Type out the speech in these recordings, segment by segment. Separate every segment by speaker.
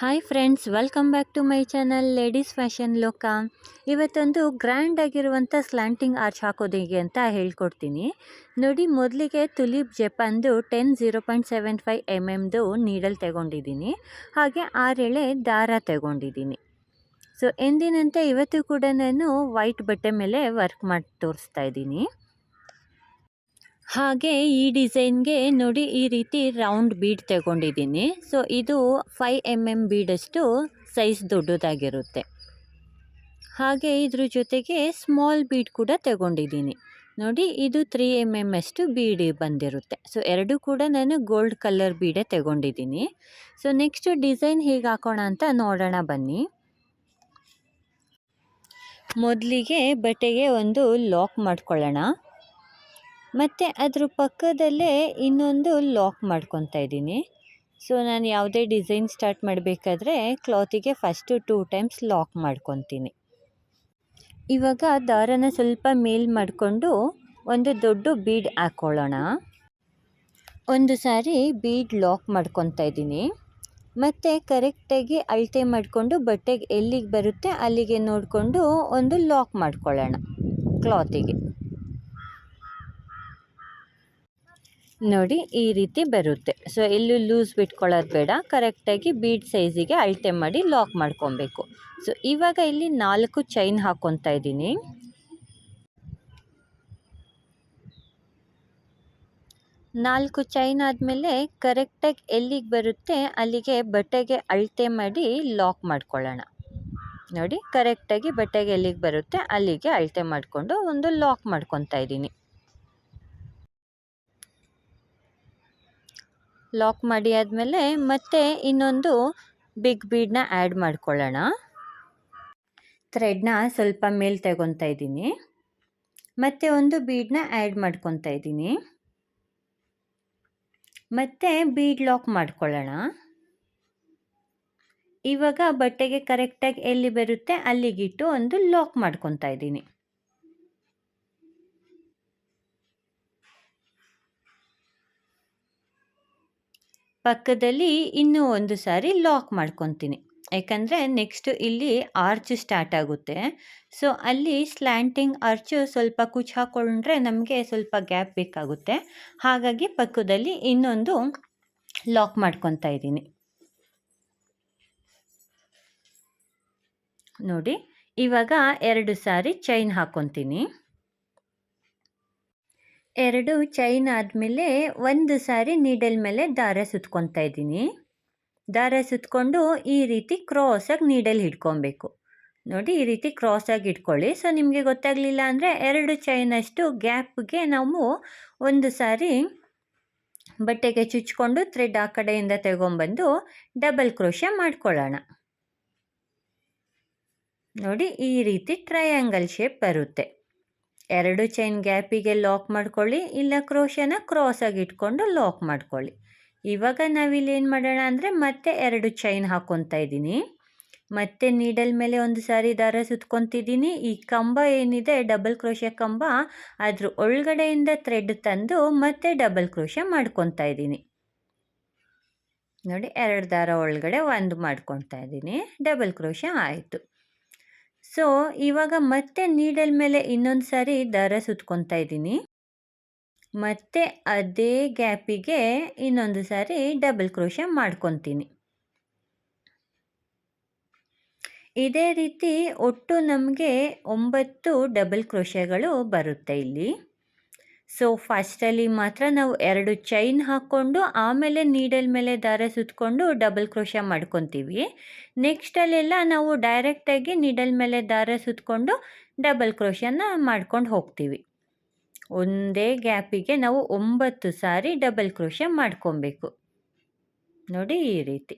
Speaker 1: Hi friends welcome back to my channel ladies fashion ಲೋಕ ಇವತ್ತೊಂದು grand ಆಗಿರುವಂಥ slanting arch ಹಾಕೋದು ಹೇಗೆ ಅಂತ ಹೇಳ್ಕೊಡ್ತೀನಿ. ನೋಡಿ, ಮೊದಲಿಗೆ ತುಲೀಪ್ ಜಪಾನ್ದು ten zero point seven five M ಎಮ್ದು needle ತಗೊಂಡಿದ್ದೀನಿ. ಹಾಗೆ ಆರೆಳೆ ದಾರ ತಗೊಂಡಿದ್ದೀನಿ. ಸೊ ಎಂದಿನಂತೆ ಇವತ್ತು ಕೂಡ ನಾನು ವೈಟ್ ಬಟ್ಟೆ ಮೇಲೆ ವರ್ಕ್ ಮಾಡಿ ತೋರಿಸ್ತಾ ಇದ್ದೀನಿ. ಹಾಗೆ ಈ ಡಿಸೈನ್ಗೆ ನೋಡಿ ಈ ರೀತಿ ರೌಂಡ್ ಬೀಡ್ ತಗೊಂಡಿದ್ದೀನಿ. ಸೊ, ಇದು ಫೈ ಎಂ ಎಂ ಬೀಡಷ್ಟು ಸೈಜ್ ದೊಡ್ಡದಾಗಿರುತ್ತೆ. ಹಾಗೆ ಇದ್ರ ಜೊತೆಗೆ ಸ್ಮಾಲ್ ಬೀಡ್ ಕೂಡ ತಗೊಂಡಿದ್ದೀನಿ. ನೋಡಿ, ಇದು ತ್ರೀ ಎಂ ಎಂ ಅಷ್ಟು ಬೀಡಿ ಬಂದಿರುತ್ತೆ. ಸೊ, ಎರಡು ಕೂಡ ನಾನು ಗೋಲ್ಡ್ ಕಲರ್ ಬೀಡೆ ತಗೊಂಡಿದ್ದೀನಿ. ಸೊ, ನೆಕ್ಸ್ಟ್ ಡಿಸೈನ್ ಹೇಗೆ ಹಾಕೋಣ ಅಂತ ನೋಡೋಣ ಬನ್ನಿ. ಮೊದಲಿಗೆ ಬಟ್ಟೆಗೆ ಒಂದು ಲಾಕ್ ಮಾಡ್ಕೊಳ್ಳೋಣ. ಮತ್ತು ಅದ್ರ ಪಕ್ಕದಲ್ಲೇ ಇನ್ನೊಂದು ಲಾಕ್ ಮಾಡ್ಕೊತಾ ಇದ್ದೀನಿ. ಸೊ ನಾನು ಯಾವುದೇ ಡಿಸೈನ್ ಸ್ಟಾರ್ಟ್ ಮಾಡಬೇಕಾದ್ರೆ ಕ್ಲಾತಿಗೆ ಫಸ್ಟು ಟೂ ಟೈಮ್ಸ್ ಲಾಕ್ ಮಾಡ್ಕೊತೀನಿ. ಇವಾಗ ದಾರನ ಸ್ವಲ್ಪ ಮೇಲ್ ಮಾಡಿಕೊಂಡು ಒಂದು ದೊಡ್ಡ ಬೀಡ್ ಹಾಕ್ಕೊಳ್ಳೋಣ ಒಂದು ಸಾರಿ ಬೀಡ್ ಲಾಕ್ ಮಾಡ್ಕೊತಾ ಇದ್ದೀನಿ. ಮತ್ತು ಕರೆಕ್ಟಾಗಿ ಅಳತೆ ಮಾಡಿಕೊಂಡು ಬಟ್ಟೆಗೆ ಎಲ್ಲಿಗೆ ಬರುತ್ತೆ ಅಲ್ಲಿಗೆ ನೋಡಿಕೊಂಡು ಒಂದು ಲಾಕ್ ಮಾಡ್ಕೊಳ್ಳೋಣ ಕ್ಲಾತಿಗೆ ನೋಡಿ ಈ ರೀತಿ ಬರುತ್ತೆ. ಸೊ ಎಲ್ಲೂ ಲೂಸ್ ಬಿಟ್ಕೊಳ್ಳೋದು ಬೇಡ. ಕರೆಕ್ಟಾಗಿ ಬೀಡ್ ಸೈಜಿಗೆ ಅಳತೆ ಮಾಡಿ ಲಾಕ್ ಮಾಡ್ಕೊಬೇಕು. ಸೊ ಇವಾಗ ಇಲ್ಲಿ ನಾಲ್ಕು ಚೈನ್ ಹಾಕ್ಕೊತಾ ಇದ್ದೀನಿ. ನಾಲ್ಕು ಚೈನ್ ಆದಮೇಲೆ ಕರೆಕ್ಟಾಗಿ ಎಲ್ಲಿಗೆ ಬರುತ್ತೆ, ಅಲ್ಲಿಗೆ ಬಟ್ಟೆಗೆ ಅಳತೆ ಮಾಡಿ ಲಾಕ್ ಮಾಡ್ಕೊಳ್ಳೋಣ. ನೋಡಿ ಕರೆಕ್ಟಾಗಿ ಬಟ್ಟೆಗೆ ಎಲ್ಲಿಗೆ ಬರುತ್ತೆ, ಅಲ್ಲಿಗೆ ಅಳತೆ ಮಾಡಿಕೊಂಡು ಒಂದು ಲಾಕ್ ಮಾಡ್ಕೊತಾ ಇದ್ದೀನಿ. ಲಾಕ್ ಮಾಡಿ ಆದಮೇಲೆ ಮತ್ತೆ ಇನ್ನೊಂದು ಬಿಗ್ ಬೀಡನ್ನ ಆ್ಯಡ್ ಮಾಡ್ಕೊಳ್ಳೋಣ. ಥ್ರೆಡ್ನ ಸ್ವಲ್ಪ ಮೇಲೆ ತಗೊತಾ ಇದ್ದೀನಿ. ಮತ್ತು ಒಂದು ಬೀಡನ್ನ ಆ್ಯಡ್ ಮಾಡ್ಕೊತಾ ಇದ್ದೀನಿ. ಮತ್ತು ಬೀಡ್ ಲಾಕ್ ಮಾಡ್ಕೊಳ್ಳೋಣ. ಇವಾಗ ಬಟ್ಟೆಗೆ ಕರೆಕ್ಟಾಗಿ ಎಲ್ಲಿ ಬರುತ್ತೆ ಅಲ್ಲಿಗಿಟ್ಟು ಒಂದು ಲಾಕ್ ಮಾಡ್ಕೊತಾ ಇದ್ದೀನಿ. ಪಕ್ಕದಲ್ಲಿ ಇನ್ನೂ ಒಂದು ಸಾರಿ ಲಾಕ್ ಮಾಡ್ಕೊತೀನಿ. ಯಾಕಂದರೆ ನೆಕ್ಸ್ಟ್ ಇಲ್ಲಿ ಆರ್ಚ್ ಸ್ಟಾರ್ಟ್ ಆಗುತ್ತೆ. ಸೊ, ಅಲ್ಲಿ ಸ್ಲ್ಯಾಂಟಿಂಗ್ ಆರ್ಚು ಸ್ವಲ್ಪ ಕುಚ್ ಹಾಕ್ಕೊಂಡ್ರೆ ನಮಗೆ ಸ್ವಲ್ಪ ಗ್ಯಾಪ್ ಬೇಕಾಗುತ್ತೆ. ಹಾಗಾಗಿ ಪಕ್ಕದಲ್ಲಿ ಇನ್ನೊಂದು ಲಾಕ್ ಮಾಡ್ಕೊತಾ ಇದ್ದೀನಿ. ನೋಡಿ, ಇವಾಗ ಎರಡು ಸಾರಿ ಚೈನ್ ಹಾಕ್ಕೊತೀನಿ ಎರಡು ಚೈನ್ ಆದಮೇಲೆ ಒಂದು ಸಾರಿ ನೀಡಲ್ ಮೇಲೆ ದಾರ ಸುತ್ಕೊತಾ ಇದ್ದೀನಿ. ದಾರ ಸುತ್ಕೊಂಡು ಈ ರೀತಿ ಕ್ರಾಸಾಗಿ ನೀಡಲ್ ಹಿಡ್ಕೊಬೇಕು. ನೋಡಿ ಈ ರೀತಿ ಕ್ರಾಸಾಗಿ ಇಟ್ಕೊಳ್ಳಿ ಸೊ ನಿಮಗೆ ಗೊತ್ತಾಗಲಿಲ್ಲ ಅಂದರೆ ಎರಡು ಚೈನಷ್ಟು ಗ್ಯಾಪ್ಗೆ ನಾವು ಒಂದು ಸಾರಿ ಬಟ್ಟೆಗೆ ಚುಚ್ಕೊಂಡು ಥ್ರೆಡ್ ಆ ಕಡೆಯಿಂದ ತಗೊಂಬಂದು ಡಬಲ್ ಕ್ರೋಶ ಮಾಡ್ಕೊಳ್ಳೋಣ. ನೋಡಿ ಈ ರೀತಿ ಟ್ರಯಾಂಗಲ್ ಶೇಪ್ ಬರುತ್ತೆ. ಎರಡು ಚೈನ್ ಗ್ಯಾಪಿಗೆ ಲಾಕ್ ಮಾಡ್ಕೊಳ್ಳಿ, ಇಲ್ಲ ಕ್ರೋಶನ ಕ್ರಾಸಾಗಿ ಇಟ್ಕೊಂಡು ಲಾಕ್ ಮಾಡ್ಕೊಳ್ಳಿ. ಇವಾಗ ನಾವಿಲ್ಲಿ ಏನು ಮಾಡೋಣ ಅಂದರೆ ಮತ್ತೆ ಎರಡು ಚೈನ್ ಹಾಕ್ಕೊತಾ ಇದ್ದೀನಿ. ಮತ್ತೆ ನೀಡಲ್ ಮೇಲೆ ಒಂದು ಸಾರಿ ದಾರ ಸುತ್ಕೊತಿದ್ದೀನಿ ಈ ಕಂಬ ಏನಿದೆ ಡಬಲ್ ಕ್ರೋಶ ಕಂಬ, ಅದ್ರ ಒಳಗಡೆಯಿಂದ ಥ್ರೆಡ್ ತಂದು ಮತ್ತೆ ಡಬಲ್ ಕ್ರೋಶ ಮಾಡ್ಕೊತಾ ಇದ್ದೀನಿ. ನೋಡಿ, ಎರಡು ದಾರ ಒಳಗಡೆ ಒಂದು ಮಾಡ್ಕೊತಾ ಇದ್ದೀನಿ. ಡಬಲ್ ಕ್ರೋಶ ಆಯಿತು. ಸೊ ಇವಾಗ ಮತ್ತೆ ನೀಡಲ್ ಮೇಲೆ ಇನ್ನೊಂದು ಸಾರಿ ದಾರ ಸುತ್ಕೊತಾ ಇದ್ದೀನಿ. ಮತ್ತೆ ಅದೇ ಗ್ಯಾಪಿಗೆ ಇನ್ನೊಂದು ಸಾರಿ ಡಬಲ್ ಕ್ರೋಶ ಮಾಡ್ಕೊತೀನಿ. ಇದೇ ರೀತಿ ಒಟ್ಟು ನಮಗೆ ಒಂಬತ್ತು ಡಬಲ್ ಕ್ರೋಶಗಳು ಬರುತ್ತೆ ಇಲ್ಲಿ. ಸೊ ಫಸ್ಟಲ್ಲಿ ಮಾತ್ರ ನಾವು ಎರಡು ಚೈನ್ ಹಾಕ್ಕೊಂಡು ಆಮೇಲೆ ನೀಡಲ್ ಮೇಲೆ ದಾರ ಸುತ್ತಕೊಂಡು ಡಬಲ್ ಕ್ರೋಶ ಮಾಡ್ಕೊತೀವಿ. ನೆಕ್ಸ್ಟಲ್ಲೆಲ್ಲ ನಾವು ಡೈರೆಕ್ಟಾಗಿ ನೀಡಲ್ ಮೇಲೆ ದಾರ ಸುತ್ತಕೊಂಡು ಡಬಲ್ ಕ್ರೋಶನ ಮಾಡ್ಕೊಂಡು ಹೋಗ್ತೀವಿ. ಒಂದೇ ಗ್ಯಾಪಿಗೆ ನಾವು ಒಂಬತ್ತು ಸಾರಿ ಡಬಲ್ ಕ್ರೋಶ ಮಾಡ್ಕೊಬೇಕು. ನೋಡಿ ಈ ರೀತಿ.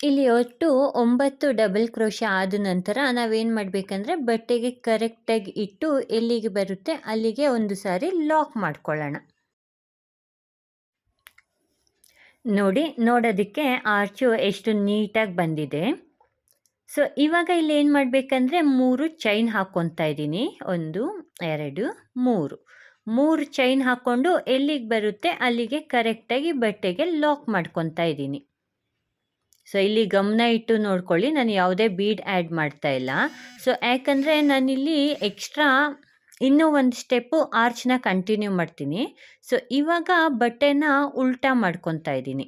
Speaker 1: ಇಲ್ಲಿ ಒಟ್ಟು ಒಂಬತ್ತು ಡಬಲ್ ಕ್ರೋಶ ಆದ ನಂತರ ನಾವೇನು ಮಾಡಬೇಕಂದ್ರೆ ಬಟ್ಟೆಗೆ ಕರೆಕ್ಟಾಗಿ ಇಟ್ಟು ಎಲ್ಲಿಗೆ ಬರುತ್ತೆ ಅಲ್ಲಿಗೆ ಒಂದು ಸಾರಿ ಲಾಕ್ ಮಾಡ್ಕೊಳ್ಳೋಣ. ನೋಡಿ, ನೋಡೋದಕ್ಕೆ ಆರ್ಚು ಎಷ್ಟು ನೀಟಾಗಿ ಬಂದಿದೆ. ಸೊ ಇವಾಗ ಇಲ್ಲಿ ಏನು ಮಾಡಬೇಕಂದ್ರೆ ಮೂರು ಚೈನ್ ಹಾಕ್ಕೊತಾ ಇದ್ದೀನಿ. ಒಂದು, ಎರಡು, ಮೂರು. ಮೂರು ಚೈನ್ ಹಾಕ್ಕೊಂಡು ಎಲ್ಲಿಗೆ ಬರುತ್ತೆ ಅಲ್ಲಿಗೆ ಕರೆಕ್ಟಾಗಿ ಬಟ್ಟೆಗೆ ಲಾಕ್ ಮಾಡ್ಕೊತಾ ಇದ್ದೀನಿ. ಸೊ ಇಲ್ಲಿ ಗಮನ ಇಟ್ಟು ನೋಡ್ಕೊಳ್ಳಿ. ನಾನು ಯಾವುದೇ ಬೀಡ್ ಆ್ಯಡ್ ಮಾಡ್ತಾ ಇಲ್ಲ. ಸೊ ಯಾಕಂದರೆ ನಾನಿಲ್ಲಿ ಎಕ್ಸ್ಟ್ರಾ ಇನ್ನೂ ಒಂದು ಸ್ಟೆಪ್ಪು ಆರ್ಚ್ನ ಕಂಟಿನ್ಯೂ ಮಾಡ್ತೀನಿ. ಸೊ ಇವಾಗ ಬಟ್ಟೆನ ಉಲ್ಟಾ ಮಾಡ್ಕೊತಾ ಇದ್ದೀನಿ.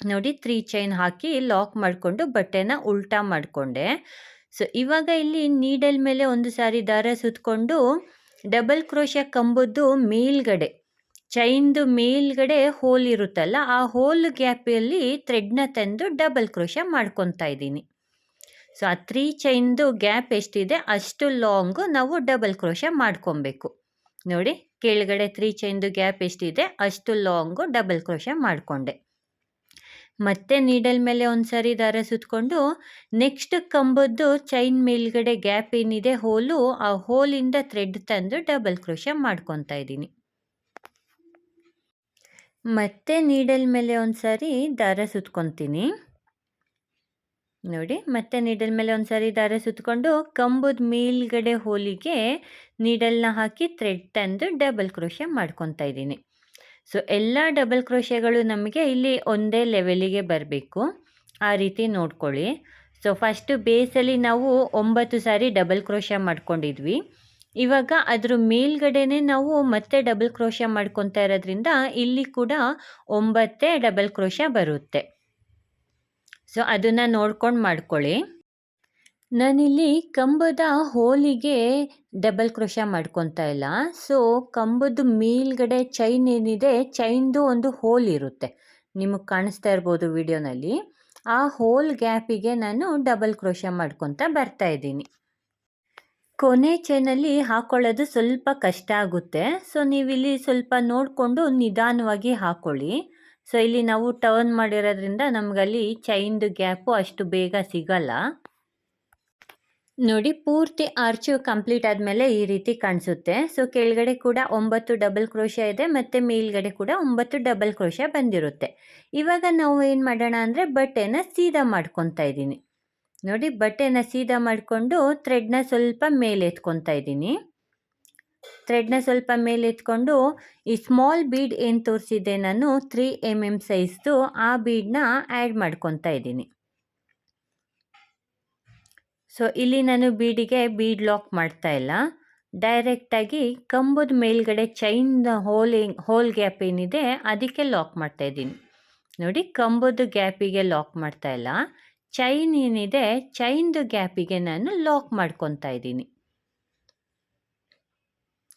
Speaker 1: ನೋಡಿ ತ್ರೀ ಚೈನ್ ಹಾಕಿ ಲಾಕ್ ಮಾಡಿಕೊಂಡು ಬಟ್ಟೆನ ಉಲ್ಟಾ ಮಾಡಿಕೊಂಡೆ. ಸೊ ಇವಾಗ ಇಲ್ಲಿ ನೀಡಲ್ ಮೇಲೆ ಒಂದು ಸಾರಿ ದಾರ ಸುತ್ತಕೊಂಡು ಡಬಲ್ ಕ್ರೋಶ ಕಂಬದ್ದು ಮೇಲ್ಗಡೆ. ಚೈನ್ದು ಮೇಲ್ಗಡೆ ಹೋಲ್ ಇರುತ್ತಲ್ಲ, ಆ ಹೋಲ್ ಗ್ಯಾಪಲ್ಲಿ ಥ್ರೆಡ್ನ ತಂದು ಡಬಲ್ ಕ್ರೋಶ ಮಾಡ್ಕೊತಾ ಇದ್ದೀನಿ. ಸೊ, ಆ ತ್ರೀ ಚೈನ್ದು ಗ್ಯಾಪ್ ಎಷ್ಟಿದೆ, ಅಷ್ಟು ಲಾಂಗು ನಾವು ಡಬಲ್ ಕ್ರೋಶ ಮಾಡ್ಕೊಬೇಕು. ನೋಡಿ, ಕೆಳಗಡೆ ತ್ರೀ ಚೈನ್ದು ಗ್ಯಾಪ್ ಎಷ್ಟಿದೆ, ಅಷ್ಟು ಲಾಂಗು ಡಬಲ್ ಕ್ರೋಶ ಮಾಡಿಕೊಂಡೆ. ಮತ್ತೆ ನೀಡಲ್ ಮೇಲೆ ಒಂದು ಸಾರಿ ದಾರ ಸುತ್ತಕೊಂಡು ನೆಕ್ಸ್ಟ್ ಕಂಬದ್ದು ಚೈನ್ ಮೇಲ್ಗಡೆ ಗ್ಯಾಪ್ ಏನಿದೆ, ಹೋಲು, ಆ ಹೋಲಿಂದ ಥ್ರೆಡ್ ತಂದು ಡಬಲ್ ಕ್ರೋಶ ಮಾಡ್ಕೊತಾ ಇದ್ದೀನಿ. ಮತ್ತೆ ನೀಡಲ್ ಮೇಲೆ ಒಂದು ದಾರ ಸುತ್ಕೊತೀನಿ. ನೋಡಿ, ಮತ್ತೆ ನೀಡಲ್ ಮೇಲೆ ಒಂದು ದಾರ ಸುತ್ಕೊಂಡು ಕಂಬದ ಮೇಲ್ಗಡೆ ಹೋಲಿಗೆ ನೀಡಲ್ನ ಹಾಕಿ ಥ್ರೆಡ್ ತಂದು ಡಬಲ್ ಕ್ರೋಶ ಮಾಡ್ಕೊತಾ ಇದ್ದೀನಿ. ಸೊ ಎಲ್ಲ ಡಬಲ್ ಕ್ರೋಶೆಗಳು ನಮಗೆ ಇಲ್ಲಿ ಒಂದೇ ಲೆವೆಲಿಗೆ ಬರಬೇಕು. ಆ ರೀತಿ ನೋಡ್ಕೊಳ್ಳಿ. ಸೊ ಫಸ್ಟು ಬೇಸಲ್ಲಿ ನಾವು ಒಂಬತ್ತು ಸಾರಿ ಡಬಲ್ ಕ್ರೋಶ ಮಾಡ್ಕೊಂಡಿದ್ವಿ. ಇವಾಗ ಅದ್ರ ಮೇಲ್ಗಡೆನೆ ನಾವು ಮತ್ತೆ ಡಬಲ್ ಕ್ರೋಶ ಮಾಡ್ಕೊತಾ ಇರೋದ್ರಿಂದ ಇಲ್ಲಿ ಕೂಡ ಒಂಬತ್ತೇ ಡಬಲ್ ಕ್ರೋಶ ಬರುತ್ತೆ. ಸೊ ಅದನ್ನು ನೋಡ್ಕೊಂಡು ಮಾಡ್ಕೊಳ್ಳಿ. ನಾನಿಲ್ಲಿ ಕಂಬದ ಹೋಲಿಗೆ ಡಬಲ್ ಕ್ರೋಶ ಮಾಡ್ಕೊತಾ ಇಲ್ಲ. ಸೊ ಕಂಬದ ಮೇಲ್ಗಡೆ ಚೈನ್ ಏನಿದೆ ಚೈನ್ದು ಒಂದು ಹೋಲ್ ಇರುತ್ತೆ. ನಿಮಗೆ ಕಾಣಿಸ್ತಾ ಇರ್ಬೋದು ವಿಡಿಯೋನಲ್ಲಿ ಆ ಹೋಲ್ ಗ್ಯಾಪಿಗೆ ನಾನು ಡಬಲ್ ಕ್ರೋಶ ಮಾಡ್ಕೊತಾ ಬರ್ತಾ ಇದ್ದೀನಿ. ಕೊನೆ ಚೈನಲ್ಲಿ ಹಾಕೊಳ್ಳೋದು ಸ್ವಲ್ಪ ಕಷ್ಟ ಆಗುತ್ತೆ. ಸೊ, ನೀವಿಲ್ಲಿ ಸ್ವಲ್ಪ ನೋಡಿಕೊಂಡು ನಿಧಾನವಾಗಿ ಹಾಕ್ಕೊಳ್ಳಿ ಸೊ, ಇಲ್ಲಿ ನಾವು ಟರ್ನ್ ಮಾಡಿರೋದ್ರಿಂದ ನಮಗಲ್ಲಿ ಚೈನ್ದು ಗ್ಯಾಪು ಅಷ್ಟು ಬೇಗ ಸಿಗಲ್ಲ. ನೋಡಿ, ಪೂರ್ತಿ ಆರ್ಚು ಕಂಪ್ಲೀಟ್ ಆದಮೇಲೆ ಈ ರೀತಿ ಕಾಣಿಸುತ್ತೆ. ಸೊ, ಕೆಳಗಡೆ ಕೂಡ ಒಂಬತ್ತು ಡಬಲ್ ಕ್ರೋಶ ಇದೆ, ಮತ್ತು ಮೇಲ್ಗಡೆ ಕೂಡ ಒಂಬತ್ತು ಡಬಲ್ ಕ್ರೋಶ ಬಂದಿರುತ್ತೆ. ಇವಾಗ ನಾವು ಏನು ಮಾಡೋಣ ಅಂದರೆ ಬಟ್ಟೆನ ಸೀದಾ ಮಾಡ್ಕೊತಾ ಇದ್ದೀನಿ. ನೋಡಿ ಬಟ್ಟೆನ ಸೀದಾ ಮಾಡಿಕೊಂಡು ಥ್ರೆಡ್ನ ಸ್ವಲ್ಪ ಮೇಲೆ ಎತ್ಕೊತಾ ಇದ್ದೀನಿ. ಥ್ರೆಡ್ನ ಸ್ವಲ್ಪ ಮೇಲೆ ಎತ್ಕೊಂಡು ಈ ಸ್ಮಾಲ್ ಬೀಡ್ ಏನು ತೋರಿಸಿದ್ದೆ ನಾನು ತ್ರೀ ಎಂ ಎಂ ಸೈಜ್ದು ಆ ಬೀಡನ್ನ ಆ್ಯಡ್ ಮಾಡ್ಕೊತಾ ಇದ್ದೀನಿ. ಸೊ ಇಲ್ಲಿ ನಾನು ಬೀಡಿಗೆ ಬೀಡ್ ಲಾಕ್ ಮಾಡ್ತಾ ಇಲ್ಲ. ಡೈರೆಕ್ಟಾಗಿ ಕಂಬದ ಮೇಲ್ಗಡೆ ಚೈನ್ ಹೋಲ್ ಹೋಲ್ ಗ್ಯಾಪ್ ಏನಿದೆ ಅದಕ್ಕೆ ಲಾಕ್ ಮಾಡ್ತಾ ಇದ್ದೀನಿ. ನೋಡಿ, ಕಂಬದ ಗ್ಯಾಪಿಗೆ ಲಾಕ್ ಮಾಡ್ತಾ ಇಲ್ಲ. ಚೈನ್ ಏನಿದೆ ಚೈನ್ದು ಗ್ಯಾಪಿಗೆ ನಾನು ಲಾಕ್ ಮಾಡ್ಕೊತಾ ಇದ್ದೀನಿ.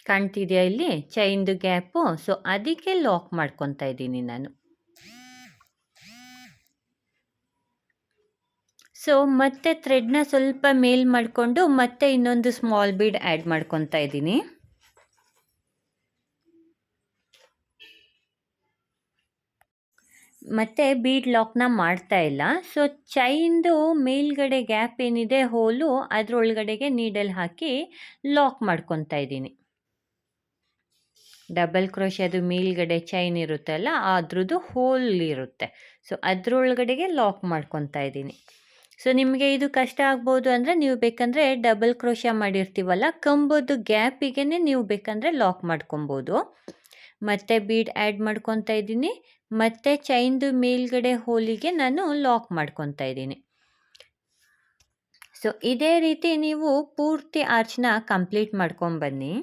Speaker 1: ಕಾಣ್ತಿದೆಯಾ ಇಲ್ಲಿ? ಚೈನ್ದು ಗ್ಯಾಪು ಸೊ ಅದಕ್ಕೆ ಲಾಕ್ ಮಾಡ್ಕೊತಾ ಇದ್ದೀನಿ ನಾನು. ಸೊ ಮತ್ತೆ ಥ್ರೆಡ್ನ ಸ್ವಲ್ಪ ಮೇಲ್ ಮಾಡಿಕೊಂಡು ಮತ್ತೆ ಇನ್ನೊಂದು ಸ್ಮಾಲ್ ಬೀಡ್ ಆ್ಯಡ್ ಮಾಡ್ಕೊತಾ ಇದ್ದೀನಿ. ಮತ್ತು ಬೀಡ್ ಲಾಕ್ನ ಮಾಡ್ತಾ ಇಲ್ಲ. ಸೊ ಚೈನ್ದು ಮೇಲ್ಗಡೆ ಗ್ಯಾಪ್ ಏನಿದೆ, ಹೋಲು ಅದರೊಳಗಡೆಗೆ ನೀಡಲ್ ಹಾಕಿ ಲಾಕ್ ಮಾಡ್ಕೊತಾ ಇದ್ದೀನಿ. ಡಬಲ್ ಕ್ರೋಶದು ಮೇಲ್ಗಡೆ ಚೈನ್ ಇರುತ್ತಲ್ಲ ಅದ್ರದ್ದು ಹೋಲ್ ಇರುತ್ತೆ. ಸೊ ಅದರೊಳಗಡೆಗೆ ಲಾಕ್ ಮಾಡ್ಕೊತಾ ಇದ್ದೀನಿ. ಸೊ ನಿಮಗೆ ಇದು ಕಷ್ಟ ಆಗ್ಬೋದು ಅಂದರೆ ನೀವು ಬೇಕಂದರೆ ಡಬಲ್ ಕ್ರೋಶ ಮಾಡಿರ್ತೀವಲ್ಲ, ಕಂಬದ್ದು ಗ್ಯಾಪಿಗೆ ನೀವು ಬೇಕಂದರೆ ಲಾಕ್ ಮಾಡ್ಕೊಬೋದು. ಮತ್ತು ಬೀಡ್ ಆ್ಯಡ್ ಮಾಡ್ಕೊತಾ ಇದ್ದೀನಿ. ಮತ್ತು ಚೈನ್ದು ಮೇಲ್ಗಡೆ ಹೋಲಿಗೆ ನಾನು ಲಾಕ್ ಮಾಡ್ಕೊತಾ ಇದ್ದೀನಿ. ಸೊ ಇದೇ ರೀತಿ ನೀವು ಪೂರ್ತಿ ಆರ್ಚ್ನ ಕಂಪ್ಲೀಟ್ ಮಾಡ್ಕೊಂಬನ್ನಿ.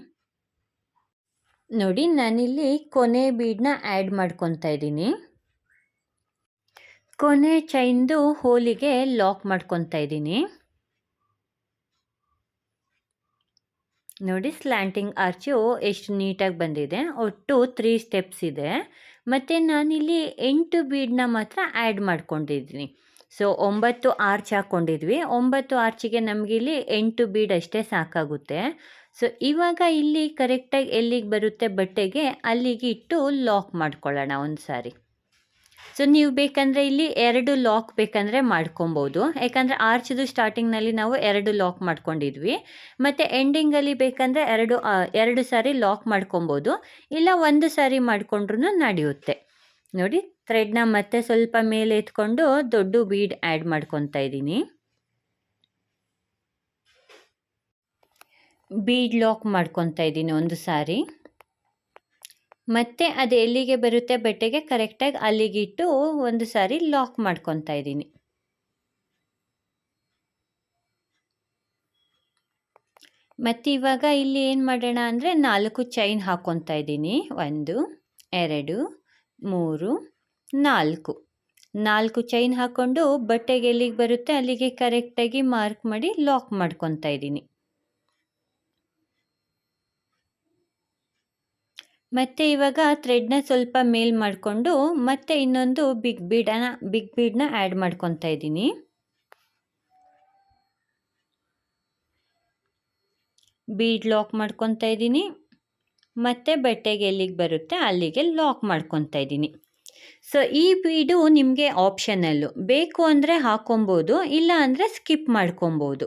Speaker 1: ನೋಡಿ, ನಾನಿಲ್ಲಿ ಕೊನೆ ಬೀಡನ್ನ ಆ್ಯಡ್ ಮಾಡ್ಕೊತಾ ಇದ್ದೀನಿ. ಕೊನೆ ಚೈನ್ದು ಹೋಲಿಗೆ ಲಾಕ್ ಮಾಡ್ಕೊತಾ ಇದ್ದೀನಿ. ನೋಡಿ ಸ್ಲ್ಯಾಂಟಿಂಗ್ ಆರ್ಚು ಎಷ್ಟು ನೀಟಾಗಿ ಬಂದಿದೆ. ಒಟ್ಟು ತ್ರೀ ಸ್ಟೆಪ್ಸ್ ಇದೆ. ಮತ್ತು ನಾನಿಲ್ಲಿ ಎಂಟು ಬೀಡನ್ನ ಮಾತ್ರ ಆ್ಯಡ್ ಮಾಡ್ಕೊಂಡಿದ್ದೀನಿ. ಸೊ, ಒಂಬತ್ತು ಆರ್ಚ್ ಹಾಕ್ಕೊಂಡಿದ್ವಿ. ಒಂಬತ್ತು ಆರ್ಚಿಗೆ ನಮಗಿಲ್ಲಿ ಎಂಟು ಬೀಡ್ ಅಷ್ಟೇ ಸಾಕಾಗುತ್ತೆ. ಸೊ, ಇವಾಗ ಇಲ್ಲಿ ಕರೆಕ್ಟಾಗಿ ಎಲ್ಲಿಗೆ ಬರುತ್ತೆ ಬಟ್ಟೆಗೆ ಅಲ್ಲಿಗೆ ಇಟ್ಟು ಲಾಕ್ ಮಾಡ್ಕೊಳ್ಳೋಣ ಒಂದು ಸಾರಿ ಸೊ ನೀವು ಬೇಕಂದರೆ ಇಲ್ಲಿ ಎರಡು ಲಾಕ್ ಬೇಕಂದರೆ ಮಾಡ್ಕೊಬೋದು. ಯಾಕಂದರೆ ಆರ್ಚ್ದು ಸ್ಟಾರ್ಟಿಂಗ್ನಲ್ಲಿ ನಾವು ಎರಡು ಲಾಕ್ ಮಾಡ್ಕೊಂಡಿದ್ವಿ. ಮತ್ತು ಎಂಡಿಂಗಲ್ಲಿ ಬೇಕಂದರೆ ಎರಡು ಎರಡು ಸಾರಿ ಲಾಕ್ ಮಾಡ್ಕೊಬೋದು. ಇಲ್ಲ ಒಂದು ಸಾರಿ ಮಾಡಿಕೊಂಡ್ರೂ ನಡೆಯುತ್ತೆ. ನೋಡಿ ಥ್ರೆಡ್ನ ಮತ್ತೆ ಸ್ವಲ್ಪ ಮೇಲೆ ಎತ್ಕೊಂಡು ದೊಡ್ಡ ಬೀಡ್ ಆ್ಯಡ್ ಮಾಡ್ಕೊತಾ ಇದ್ದೀನಿ. ಬೀಡ್ ಲಾಕ್ ಮಾಡ್ಕೊತಾ ಇದ್ದೀನಿ ಒಂದು ಸಾರಿ. ಮತ್ತೆ ಅದು ಎಲ್ಲಿಗೆ ಬರುತ್ತೆ ಬಟ್ಟೆಗೆ ಕರೆಕ್ಟಾಗಿ ಅಲ್ಲಿಗಿಟ್ಟು ಒಂದು ಸಾರಿ ಲಾಕ್ ಮಾಡ್ಕೊತಾ ಇದ್ದೀನಿ. ಮತ್ತು ಇವಾಗ ಇಲ್ಲಿ ಏನು ಮಾಡೋಣ ಅಂದರೆ ನಾಲ್ಕು ಚೈನ್ ಹಾಕ್ಕೊತಾ ಇದ್ದೀನಿ. ಒಂದು, ಎರಡು, ಮೂರು, ನಾಲ್ಕು. ನಾಲ್ಕು ಚೈನ್ ಹಾಕ್ಕೊಂಡು ಬಟ್ಟೆಗೆ ಎಲ್ಲಿಗೆ ಬರುತ್ತೆ ಅಲ್ಲಿಗೆ ಕರೆಕ್ಟಾಗಿ ಮಾರ್ಕ್ ಮಾಡಿ ಲಾಕ್ ಮಾಡ್ಕೊತಾ ಇದ್ದೀನಿ. ಮತ್ತು ಇವಾಗ ಥ್ರೆಡ್ನ ಸ್ವಲ್ಪ ಮೇಲ್ ಮಾಡಿಕೊಂಡು ಮತ್ತೆ ಇನ್ನೊಂದು ಬಿಗ್ ಬೀಡನ ಬಿಗ್ ಬೀಡನ್ನ ಆ್ಯಡ್ ಮಾಡ್ಕೊತಾ ಇದ್ದೀನಿ. ಬೀಡ್ ಲಾಕ್ ಮಾಡ್ಕೊತಾ ಇದ್ದೀನಿ. ಮತ್ತು ಬಟ್ಟೆಗೆ ಎಲ್ಲಿಗೆ ಬರುತ್ತೆ ಅಲ್ಲಿಗೆ ಲಾಕ್ ಮಾಡ್ಕೊತಾ ಇದ್ದೀನಿ. ಸೊ ಈ ಬೀಡು ನಿಮಗೆ ಆಪ್ಷನಲ್ಲು ಬೇಕು ಅಂದರೆ ಹಾಕೊಬೋದು, ಇಲ್ಲ ಅಂದರೆ ಸ್ಕಿಪ್ ಮಾಡ್ಕೊಬೋದು.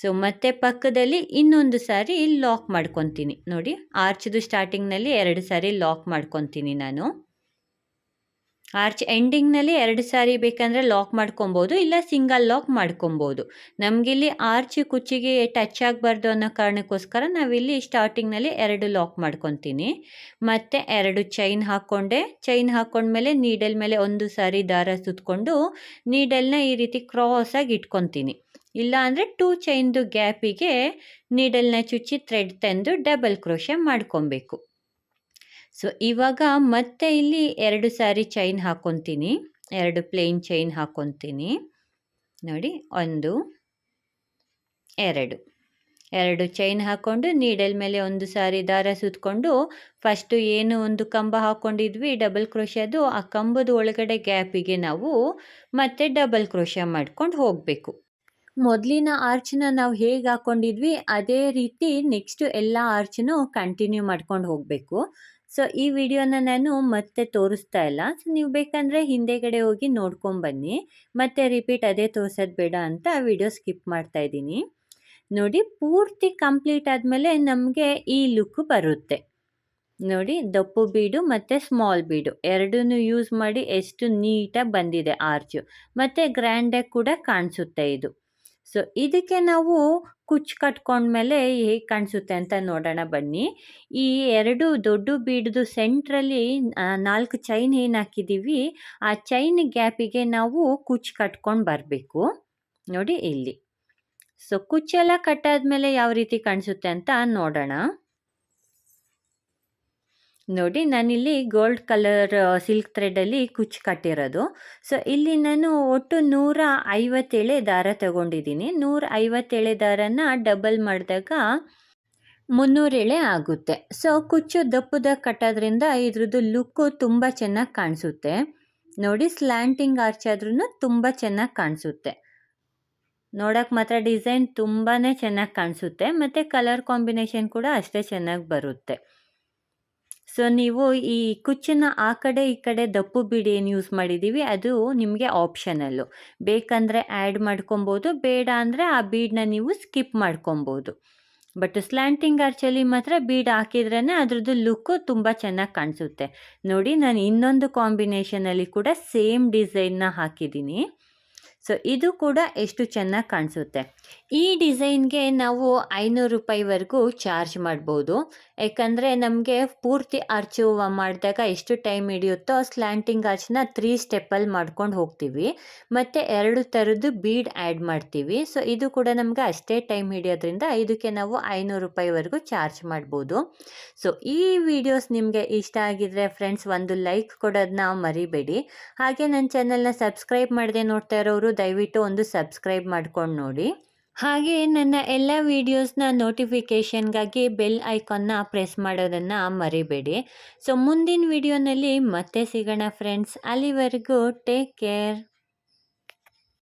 Speaker 1: ಸೊ ಮತ್ತೆ ಪಕ್ಕದಲ್ಲಿ ಇನ್ನೊಂದು ಸಾರಿ ಲಾಕ್ ಮಾಡ್ಕೊತೀನಿ. ನೋಡಿ ಆರ್ಚ್ದು ಸ್ಟಾರ್ಟಿಂಗ್ನಲ್ಲಿ ಎರಡು ಸಾರಿ ಲಾಕ್ ಮಾಡ್ಕೊತೀನಿ ನಾನು. ಆರ್ಚ್ ಎಂಡಿಂಗ್ನಲ್ಲಿ ಎರಡು ಸಾರಿ ಬೇಕಂದರೆ ಲಾಕ್ ಮಾಡ್ಕೊಬೋದು, ಇಲ್ಲ ಸಿಂಗಲ್ ಲಾಕ್ ಮಾಡ್ಕೊಬೋದು. ನಮಗಿಲ್ಲಿ ಆರ್ಚ್ ಕುಚ್ಚಿಗೆ ಟಚ್ ಆಗಬಾರ್ದು ಅನ್ನೋ ಕಾರಣಕ್ಕೋಸ್ಕರ ನಾವಿಲ್ಲಿ ಸ್ಟಾರ್ಟಿಂಗ್ನಲ್ಲಿ ಎರಡು ಲಾಕ್ ಮಾಡ್ಕೊತೀನಿ. ಮತ್ತು ಎರಡು ಚೈನ್ ಹಾಕ್ಕೊಂಡೆ ಚೈನ್ ಹಾಕ್ಕೊಂಡ್ಮೇಲೆ ನೀಡಲ್ ಮೇಲೆ ಒಂದು ಸಾರಿ ದಾರ ಸುತ್ತಕೊಂಡು ನೀಡಲ್ನ ಈ ರೀತಿ ಕ್ರಾಸಾಗಿ ಇಟ್ಕೊತೀನಿ. ಇಲ್ಲ ಅಂದರೆ ಟೂ ಚೈನ್ದು ಗ್ಯಾಪಿಗೆ ನೀಡಲ್ನ ಚುಚ್ಚಿ ಥ್ರೆಡ್ ತಂದು ಡಬಲ್ ಕ್ರೋಶ ಮಾಡ್ಕೊಬೇಕು. ಸೊ ಇವಾಗ ಮತ್ತೆ ಇಲ್ಲಿ ಎರಡು ಸಾರಿ ಚೈನ್ ಹಾಕ್ಕೊತೀನಿ ಎರಡು ಪ್ಲೇನ್ ಚೈನ್ ಹಾಕೊತೀನಿ. ನೋಡಿ, ಒಂದು, ಎರಡು. ಎರಡು ಚೈನ್ ಹಾಕ್ಕೊಂಡು ನೀಡಲ್ ಮೇಲೆ ಒಂದು ಸಾರಿ ದಾರ ಸುತ್ತಕೊಂಡು ಫಸ್ಟು ಏನು ಒಂದು ಕಂಬ ಹಾಕ್ಕೊಂಡಿದ್ವಿ ಡಬಲ್ ಕ್ರೋಶದು ಆ ಕಂಬದ ಒಳಗಡೆ ಗ್ಯಾಪಿಗೆ ನಾವು ಮತ್ತೆ ಡಬಲ್ ಕ್ರೋಶ ಮಾಡ್ಕೊಂಡು ಹೋಗಬೇಕು. ಮೊದಲಿನ ಆರ್ಚನ್ನ ನಾವು ಹೇಗೆ ಹಾಕ್ಕೊಂಡಿದ್ವಿ ಅದೇ ರೀತಿ ನೆಕ್ಸ್ಟ್ ಎಲ್ಲ ಆರ್ಚನ್ನು ಕಂಟಿನ್ಯೂ ಮಾಡ್ಕೊಂಡು ಹೋಗಬೇಕು. ಸೊ ಈ ವಿಡಿಯೋನ ನಾನು ಮತ್ತೆ ತೋರಿಸ್ತಾ ಇಲ್ಲ. ಸೊ ನೀವು ಬೇಕಂದರೆ ಹಿಂದೆಗಡೆ ಹೋಗಿ ನೋಡ್ಕೊಂಬನ್ನಿ ಮತ್ತೆ ರಿಪೀಟ್ ಅದೇ ತೋರಿಸೋದು ಬೇಡ ಅಂತ ವಿಡಿಯೋ ಸ್ಕಿಪ್ ಮಾಡ್ತಾ ಇದ್ದೀನಿ. ನೋಡಿ, ಪೂರ್ತಿ ಕಂಪ್ಲೀಟ್ ಆದಮೇಲೆ ನಮಗೆ ಈ ಲುಕ್ ಬರುತ್ತೆ. ನೋಡಿ, ದಪ್ಪು ಬೀಡು ಮತ್ತು ಸ್ಮಾಲ್ ಬೀಡು. ಎರಡನ್ನೂ ಯೂಸ್ ಮಾಡಿ ಎಷ್ಟು ನೀಟಾಗಿ ಬಂದಿದೆ ಆರ್ಚು. ಮತ್ತು ಗ್ರ್ಯಾಂಡಾಗಿ ಕೂಡ ಕಾಣಿಸುತ್ತೆ ಇದು. ಸೊ, ಇದಕ್ಕೆ ನಾವು ಕುಚ್ಚು ಕಟ್ಕೊಂಡ್ಮೇಲೆ ಹೇಗೆ ಕಾಣಿಸುತ್ತೆ ಅಂತ ನೋಡೋಣ ಬನ್ನಿ. ಈ ಎರಡು ದೊಡ್ಡ ಬೀಡ್ದು ಸೆಂಟ್ರಲ್ಲಿ ನಾಲ್ಕು ಚೈನ್ ಏನು ಹಾಕಿದ್ದೀವಿ, ಆ ಚೈನ್ ಗ್ಯಾಪಿಗೆ ನಾವು ಕುಚ್ಚು ಕಟ್ಕೊಂಡು ಬರಬೇಕು. ನೋಡಿ ಇಲ್ಲಿ. ಸೊ ಕುಚ್ಚೆಲ್ಲ ಕಟ್ಟಾದ್ಮೇಲೆ ಯಾವ ರೀತಿ ಕಾಣಿಸುತ್ತೆ ಅಂತ ನೋಡೋಣ. ನೋಡಿ, ನಾನಿಲ್ಲಿ ಗೋಲ್ಡ್ ಕಲರ್ ಸಿಲ್ಕ್ ಥ್ರೆಡಲ್ಲಿ ಕುಚ್ಚು ಕಟ್ಟಿರೋದು. ಸೊ ಇಲ್ಲಿ ನಾನು ಒಟ್ಟು ನೂರ ಐವತ್ತೇಳೆ ದಾರ ತಗೊಂಡಿದ್ದೀನಿ. ನೂರ ಐವತ್ತೇಳೆ ದಾರನ ಡಬಲ್ ಮಾಡಿದಾಗ ಮುನ್ನೂರೆಳೆ ಆಗುತ್ತೆ. ಸೊ ಕುಚ್ಚು ದಪ್ಪದ ಕಟ್ಟೋದ್ರಿಂದ ಇದ್ರದ್ದು ಲುಕ್ಕು ತುಂಬ ಚೆನ್ನಾಗಿ ಕಾಣಿಸುತ್ತೆ. ನೋಡಿ ಸ್ಲ್ಯಾಂಟಿಂಗ್ ಆರ್ಚ್ ಆದ್ರೂ ತುಂಬ ಚೆನ್ನಾಗಿ ಕಾಣಿಸುತ್ತೆ. ನೋಡೋಕೆ ಮಾತ್ರ ಡಿಸೈನ್ ತುಂಬಾ ಚೆನ್ನಾಗಿ ಕಾಣಿಸುತ್ತೆ. ಮತ್ತು ಕಲರ್ ಕಾಂಬಿನೇಷನ್ ಕೂಡ ಅಷ್ಟೇ ಚೆನ್ನಾಗಿ ಬರುತ್ತೆ. ಸೊ ನೀವು ಈ ಕುಚ್ಚನ್ನ ಆ ಕಡೆ ಈ ಕಡೆ ದಪ್ಪು ಬಿಡಿ ಏನು ಯೂಸ್ ಮಾಡಿದ್ದೀವಿ, ಅದು ನಿಮಗೆ ಆಪ್ಷನಲ್ಲು ಬೇಕಂದರೆ ಆ್ಯಡ್ ಮಾಡ್ಕೊಬೋದು, ಬೇಡ ಅಂದರೆ ಆ ಬೀಡನ್ನ ನೀವು ಸ್ಕಿಪ್ ಮಾಡ್ಕೊಬೋದು. ಬಟ್ ಸ್ಲ್ಯಾಂಟಿಂಗ್ ಆರ್ಚಲ್ಲಿ ಮಾತ್ರ ಬೀಡ್ ಹಾಕಿದ್ರೇ ಅದ್ರದ್ದು ಲುಕ್ಕು ತುಂಬ ಚೆನ್ನಾಗಿ ಕಾಣಿಸುತ್ತೆ. ನೋಡಿ, ನಾನು ಇನ್ನೊಂದು ಕಾಂಬಿನೇಷನಲ್ಲಿ ಕೂಡ ಸೇಮ್ ಡಿಸೈನ್ನ ಹಾಕಿದ್ದೀನಿ. ಸೊ ಇದು ಕೂಡ ಎಷ್ಟು ಚೆನ್ನಾಗಿ ಕಾಣಿಸುತ್ತೆ. ಈ ಡಿಸೈನ್ಗೆ ನಾವು ಐನೂರು ರೂಪಾಯಿವರೆಗೂ ಚಾರ್ಜ್ ಮಾಡ್ಬೋದು. ಯಾಕಂದರೆ ನಮಗೆ ಪೂರ್ತಿ ಆರ್ಚು ಮಾಡಿದಾಗ ಎಷ್ಟು ಟೈಮ್ ಹಿಡಿಯುತ್ತೋ ಸ್ಲ್ಯಾಂಟಿಂಗ್ ಆರ್ಚ್ನ ತ್ರೀ ಸ್ಟೆಪ್ಪಲ್ಲಿ ಮಾಡ್ಕೊಂಡು ಹೋಗ್ತೀವಿ. ಮತ್ತು ಎರಡು ಥರದ್ದು ಬೀಡ್ ಆ್ಯಡ್ ಮಾಡ್ತೀವಿ. ಸೊ, ಇದು ಕೂಡ ನಮಗೆ ಅಷ್ಟೇ ಟೈಮ್ ಹಿಡಿಯೋದ್ರಿಂದ ಇದಕ್ಕೆ ನಾವು ಐನೂರು ರೂಪಾಯಿವರೆಗೂ ಚಾರ್ಜ್ ಮಾಡ್ಬೋದು. ಸೊ, ಈ ವಿಡಿಯೋಸ್ ನಿಮಗೆ ಇಷ್ಟ ಆಗಿದ್ರೆ ಫ್ರೆಂಡ್ಸ್ ಒಂದು ಲೈಕ್ ಕೊಡೋದನ್ನ ಮರಿಬೇಡಿ. ಹಾಗೆ ನನ್ನ ಚಾನಲ್ನ ಸಬ್ಸ್ಕ್ರೈಬ್ ಮಾಡದೆ ನೋಡ್ತಾ ಇರೋರು ದಯವಿಟ್ಟು ಒಂದು ಸಬ್ಸ್ಕ್ರೈಬ್ ಮಾಡ್ಕೊಂಡು ನೋಡಿ. ಹಾಗೆ ನನ್ನ ಎಲ್ಲ ವೀಡಿಯೋಸ್ನ ನೋಟಿಫಿಕೇಷನ್ಗಾಗಿ ಬೆಲ್ ಐಕಾನ್ನ ಪ್ರೆಸ್ ಮಾಡೋದನ್ನು ಮರಿಬೇಡಿ. ಸೊ ಮುಂದಿನ ವಿಡಿಯೋನಲ್ಲಿ ಮತ್ತೆ ಸಿಗೋಣ ಫ್ರೆಂಡ್ಸ್ ಅಲ್ಲಿವರೆಗೂ ಟೇಕ್ ಕೇರ್